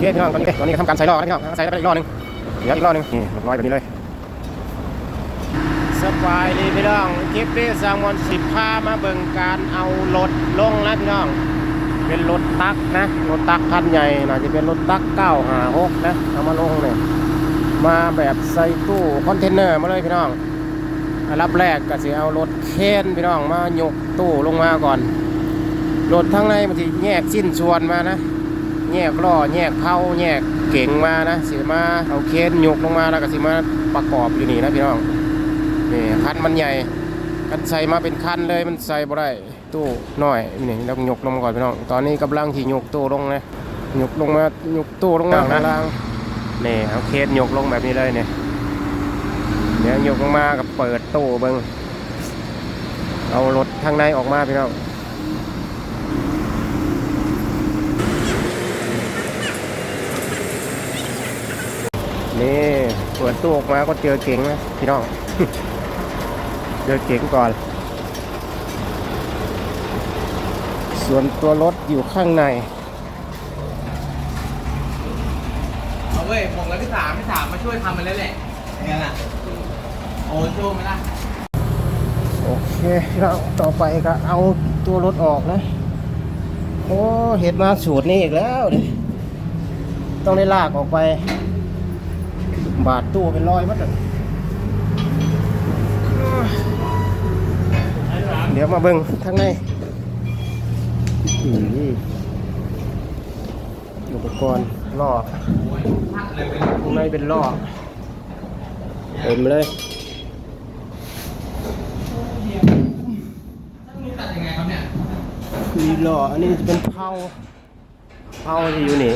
เคพี่น้องตอนนี้ตอนนี้ก็ทำการใส่ล้อแล้วพี่น้องใส่แล้วไปอีกล้อหนึงเหลืออีกล้อหนึงนี่เรียบร้อยแบบนี้เลยสบายดีพี่น้องคลิปนี้สามวันสิบพามาเบิ่งการเอารถลงนะพี่น้อง เป็นรถตักนะรถตักคันใหญ่น่าจะเป็นรถตักเก้าหาหกนะเอามาลงเนี่ยมาแบบใส่ตู้คอนเทนเนอร์มาเลยพี่น้องอันดับแรกก็สิเอารถเคนพี่น้องมายกตู้ลงมาก่อนรถทั้งในมันจะแยกสิ้นส่วนมานะ แยกล้อแยกเผาแยกเก่งมานะสิมาเอาเคนยกลงมาแล้วก็สิมาประกอบอยู่นี่นะพี่น้องนี่คันมันใหญ่กันใส่มาเป็นคันเลยมันใส่บ่ได้ตู้น้อยนี่เรายกลงมาก่อนพี่น้องตอนนี้กำลังที่ยกตู้ลงนะยกลงมายกตู้ลงมาข้างล่างนี่เอาเคสยกลงแบบนี้เลยเนี่ยเดี๋ยวยกลงมากับเปิดตู้เบิ้งเอารถข้างในออกมาพี่น้อง นี่เปิดตู้ออกมาก็เจอเก๋งนะพี่น้อง เจอเก๋งก่อน ส่วนตัวรถอยู่ข้างในเอาเว้ยบอกแล้วพี่สามพี่สามมาช่วยทำมันแล้วแหละงั้นอะโอ้ช่วยไหมล่ะโอเคแล้วต่อไปก็เอาตัวรถออกนะ โอ้เห็ดมาสูตรนี้อีกแล้วดิต้องได้ลากออกไป บาดตู้เป็นรอยมัดเลยเดี๋ยวมาเบิ่งข้างในอุปกรณ์ล่อข้างในเป็นล่อเต็มเลยครับเนี่ยมีหล่ออันนี้จะเป็นเผาเผาจะอยู่นี่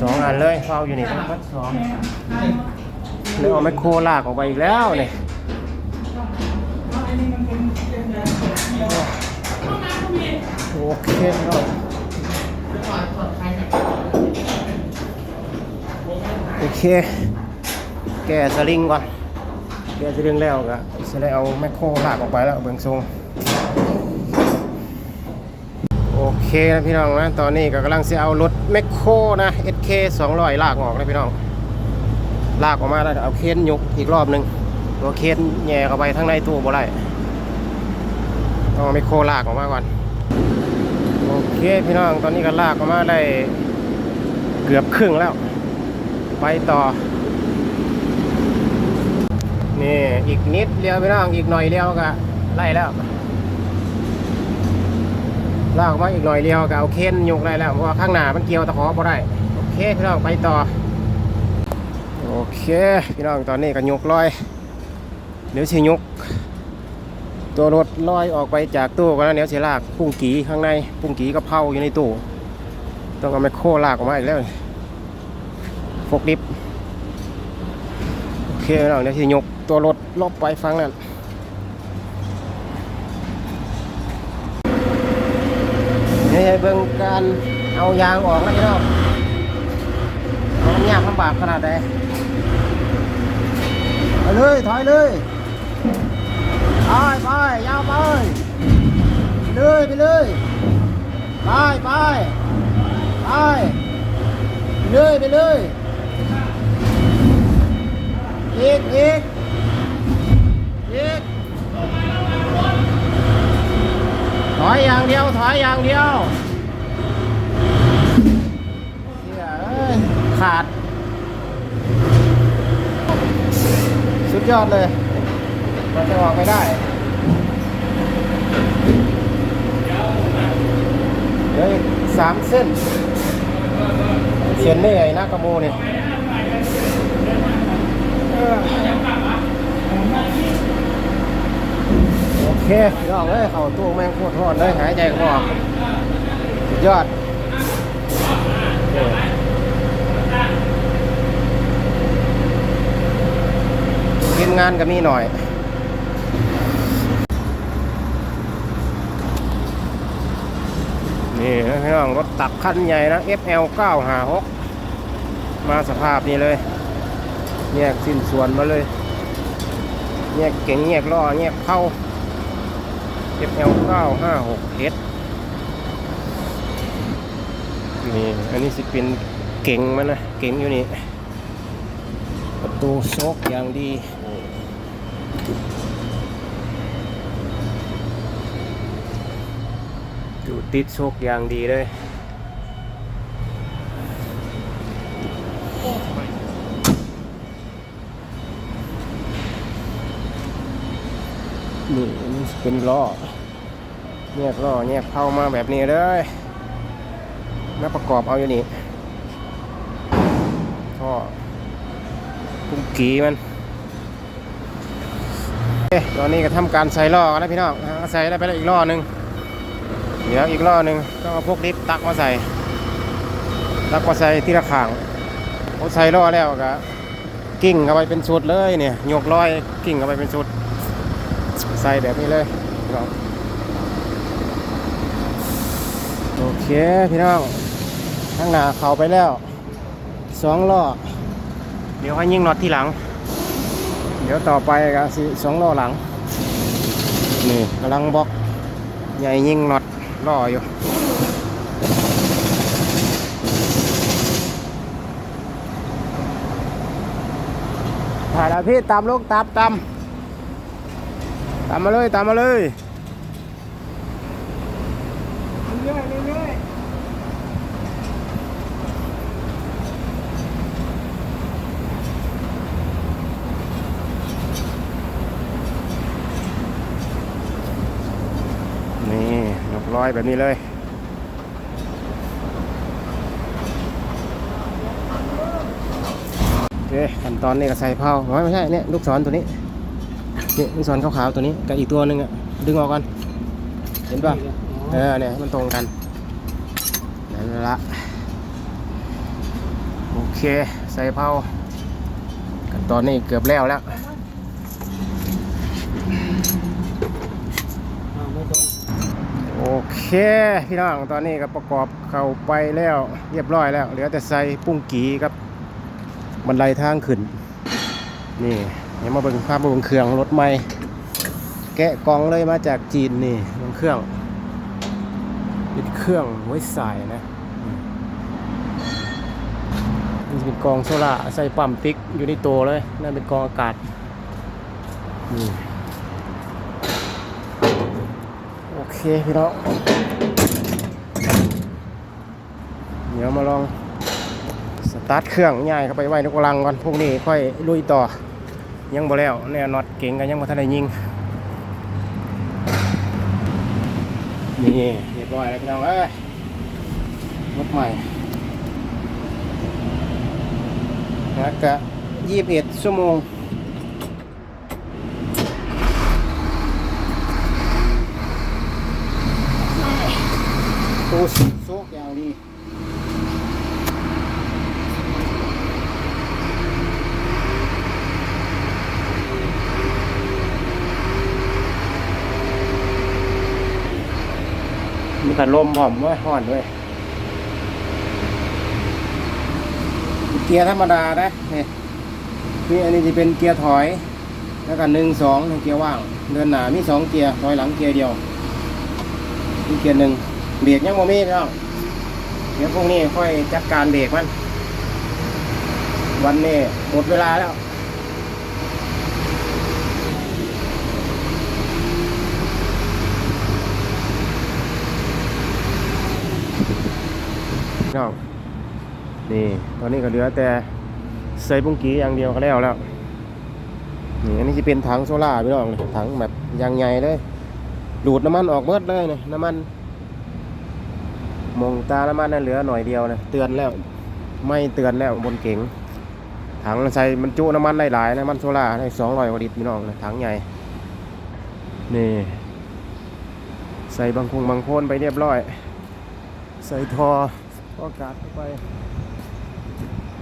สองอันเลยเผาอยู่นี่ทั้งหมดสองแล้วเอาไมโครลากออกไปอีกแล้วเนี่ยโอเคครับโอเค แกสลิงก่อนแกสลิงแล้วก็จะได้เอาไมโครลากออกไปแล้วเบิ่งทรง โอเคนะพี่น้องนะตอนนี้ก็กำลังจะเอารถแมคโครนะ SK 200 ลากออกนะพี่น้อง ลากออกมาแล้วเอาเคนยกอีกรอบหนึ่งตัวเคนแย่เข้าไปทั้งในตู้บ่ได้ต้องแมคโครลากออกมาก่อนโอเคพี่น้องตอนนี้ก็ลากออกมาได้เกือบครึ่งแล้ว ไปต่อนี่อีกนิดเดียวพี่น้องอีกหน่อยเดียวก็ไล่แล้ว ลากออกมาอีกหน่อยเดียวก็เอาเค้นยกได้แล้วเพราะว่าข้างหน้ามันเกี่ยวตะขอบ่ได้โอเคพี่น้องไปต่อโอเคพี่น้องตอนนี้ก็ยกลอย เดี๋ยวสิยก ตัวรถลอยออกไปจากตู้ก็แล้วเดี๋ยวสิลากปุ้งกีข้างในปุ้งกีกับเผาอยู่ในตู้ต้องเอาไมโครลากออกมาอีกแล้วฟกดิฟโอเคพี่น้องเดี๋ยวสิยกตัวรถลบไปฟังนั่น ให้เบิ่งการเอายางออกนะพี่น้องามันยากลำบากขนาดใดไปเลยถอยเลยไปไปยาวไปเลยไปเลยไปไปไปเลยไปเลยอีกอีก อยอย่างเดียว ถอยอย่างเดียวเฮียเอ้ยขาด สุดยอดเลยมันจะออกไม่ได้ เดี๋ยวอีกสามเส้นเขียนได้ไงน้ากระโมเนี่ยเโอเคพี่น้องเอ้ยเข้าตู้แมงโคตรร้อนเลยหายใจก็บ่ออกยอดทีมงานก็มีหน่อยนี่นะพี่น้องรถตักคันใหญ่นะ FL 956มาสภาพนี้เลยแยกสิ้นส่วนมาเลยแยกเก่งแยกล้อแยกเข้า FL 956 H นี่ อันนี้สิเป็นเก่งมันนะ เก่งอยู่นี่ ประตูโซกอย่างดีดูติดโชคอย่างดีเลย นี่อันนี่ เป็นล้อแยกล้อแยกเผามาแบบนี้เลยแล้วประกอบเอาอยู่นี่ท่อปุ้งกีมันอตอนนี้ก็ทำการใส่ล้อกันแล้วพี่น้องใส่ได้ไปแล้วอีกล้อหนึ่งเดี๋ยวอีกล้อหนึ่งต้องเอาพวกลิฟตักมาใส่ตักมาใส่ที่ละข้างพอใส่ล้อแล้วก็กิ่งเข้าไปเป็นชุดเลยเนี่ยยกร้อยกิ่งเข้าไปเป็นชุด ใส่แบบนี้เลยพี่น้องโอเคพี่น้องข้างหน้าเข้าไปแล้วสองล้อเดี๋ยวให้ยิงน็อตที่หลัง เดี๋ยวต่อไปก็สิสองล้อหลัง นี่กำลังบล็อกใหญ่ยิงน็อตล้ออยู่ถ่ายแล้วพี่ตามลูกตามตาม ตามมาเลย ตามมาเลยเรื่อยๆเรื่อยๆนี่ยกร้อยแบบนี้เลยโอเคขั้นตอนนี้ก็ใส่เผาอ๋อไม่ใช่เนี่ยลูกศรตัวนี้ นี่ลูกศรขาวๆตัวนี้กับอีกตัวหนึ่งอะดึงออกก่อนเห็นป่ะเออเนี่ยให้มันตรงกันนั่นละโอเคใส่เผากันตอนนี้เกือบแล้วแล้วโอเคพี่น้องตอนนี้ก็ประกอบเข้าไปแล้วเรียบร้อยแล้วเหลือแต่ใส่ปุ้งกีกับบันไดทางขึ้นนี่ เดี๋ยวมาเบิ่งภาพเบิ่งเครื่องรถใหม่แกะกล่องเลยมาจากจีนนี่เบิ่งเครื่องเป็นเครื่องไว้ใส่นะนี่จะเป็นกองโซล่าใส่ปั๊มติ๊กอยู่ในตัวเลยนั่นเป็นกองอากาศนี่โอเคพี่น้องเดี๋ยวมาลองสตาร์ทเครื่องง่ายเข้าไปไว้ในกลังก่อนพวกนี้ค่อยลุยต่อ ยังบ่แล้วเนี่ยน็อตเก่งกันยังบ่ทันได้ยิงนี่เรียบร้อยแล้วพี่น้องเอ้ยรถใหม่แล้วก็ยี่สิบเอ็ดชั่วโมงตู้โซกอย่างดี มีขันลมผอมไว้ห่อนด้วย เกียร์ธรรมดานะนี่นี่อันนี้จะเป็นเกียร์ถอย แล้วก็หนึ่งสองเกียร์ว่าง เดินหนามีสองเกียร์ถอยหลังเกียร์เดียวมีเกียร์หนึ่งเบรกยังโมมีพี่น้องเดี๋ยวพวกนี้ค่อยจัดการเบรกมัน วันนี้หมดเวลาแล้ว น้องนี่ตอนนี้ก็เหลือแต่ใส่ปุ้งกีอย่างเดียวก็แล้วแล้วนี่อันนี้จะเป็นถังโซล่าพี่น้องถังแบบยางใหญ่เลยดูดน้ำมันออกเบิดเลยนี่น้ำมันมองตาน้ำมันนั่นเหลือหน่อยเดียวนะเตือนแล้ว ไม่เตือนแล้วบนเก๋งถังใส่บรรจุน้ำมันได้หลายน้ำมันโซล่าได้สองร้อยกว่าลิตรพี่น้องนะถังใหญ่นี่ใส่บางคงบางโคนไปเรียบร้อย ใส่ทอ ก็กาดเข้าไป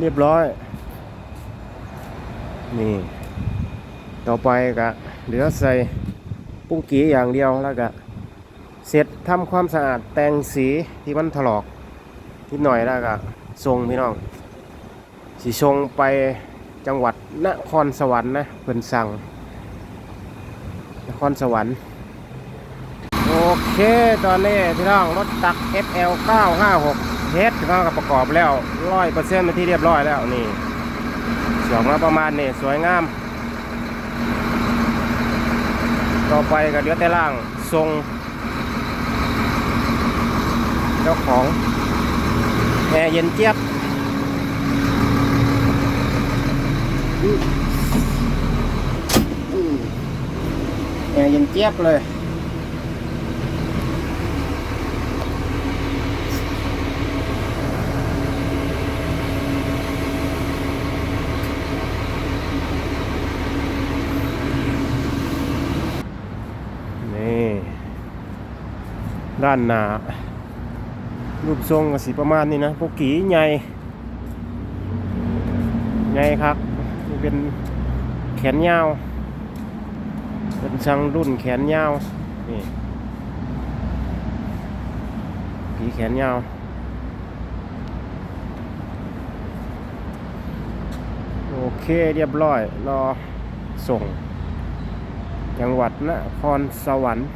เรียบร้อย นี่ ต่อไปก็เหลือใส่ปุ้งกีอย่างเดียวแล้วก็เสร็จทำความสะอาดแต่งสีที่มันถลอกนิดหน่อยแล้วก็ทรงพี่น้องสีทรงไปจังหวัดนครสวรรค์นะเพิ่นสั่ง นครสวรรค์โอเค ตอนนี้พี่น้อง รถตัก FL 956 เฮ็ดเขาก็ประกอบแล้วร้อยเปอร์เซ็นต์เป็นที่เรียบร้อยแล้วนี่สองมาประมาณนี่สวยงาม ต่อไปก็เหลือแต่ล่างทรงเจ้าของแอร์เย็นเจี๊ยบแอร์เย็นเจี๊ยบเลย นี่ ด้านหน้ารูปทรงก็สีประมาณนี้นะพวกกีใหญ่ใหญ่ครับเป็นแขนยาว เป็นช่างรุ่นแขนยาวนี่กีแขนยาวโอเคเรียบร้อยรอส่ง จังหวัดนครสวรรค์